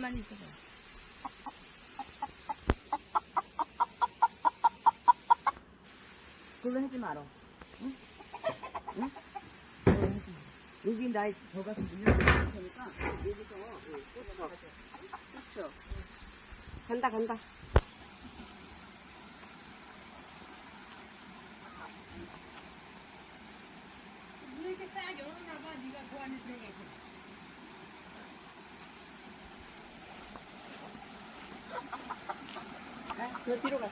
조금만 해줘요. 그걸로 하지 말어. 응? 응? 여기 나의 저가서 물려 있을 니까 여기서 어, 어, 꽂혀. 꽂혀. 간다 간다. 물에 이렇게 싹 열어놔봐. 네가 그 안에 들어. 저 뒤로 갔어.